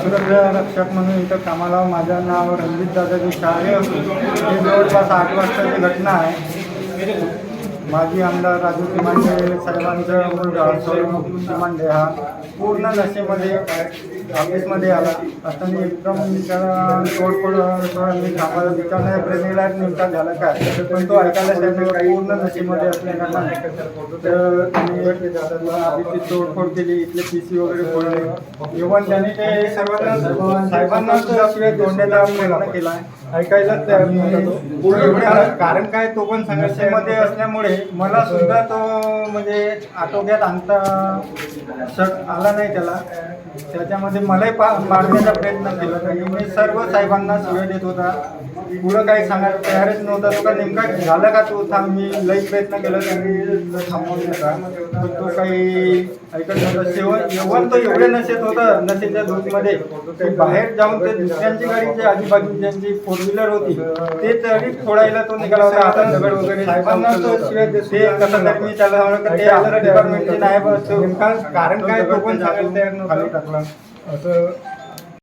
सुरक्षा रक्षक म्हणून इथं कामाला माझं नाव रणजित दादाजी शहारे असून हे जवळपास आठ वाजताची घटना आहे. माजी आमदार राजू किमांडे साहेबांचा मुलगा सौरभ किमांडे हा पूर्ण नशेमध्ये ऑफिसमध्ये आला. असताना एकदम त्याला तोडफोड मी थांबायला विचारण्याचा प्रयत्न केला नेमका झाला काय? पण तो ऐकायला त्याने पूर्ण नशेमध्ये असल्याकारणाने तर त्यांनी ती तोडफोड केली इथले पी सी वगैरे फोडले इव्हन त्याने ते सर्वांना साहेबांना सुद्धा प्रयत्न केला. ऐकायलाच कारण काय तो पण संघर्षामध्ये असल्यामुळे मला सुद्धा तो म्हणजे आटोक्यात आणता शक आला नाही त्याला. त्याच्यामध्ये मलाही पा मारण्याचा प्रयत्न केला. तरी मी सर्व साहेबांना शिवाय देत होता. पुढं काही सांगायला तयारच नव्हता. तो का नेमका झाला का तो? थांब मी लई प्रयत्न केला त्यांनी थांबवण्याचा पण तो काही ऐकत नव्हता. सेवन एवढं तो एवढे नशेत होतं नशेच्या धूतमध्ये. की बाहेर जाऊन ते दुसऱ्यांची गाडी जी आजूबाजूच्यांची फोर व्हीलर होती ते तरी फोडायला तो निघाला होता. आता दगड वगैरे. पण तो शिवाय ते कसं तरी मी त्याला म्हणलं का ते आपल्या डिपार्टमेंटचे नाही कारण काय? तो पण सांगायला तयार नव्हता टाकला. असं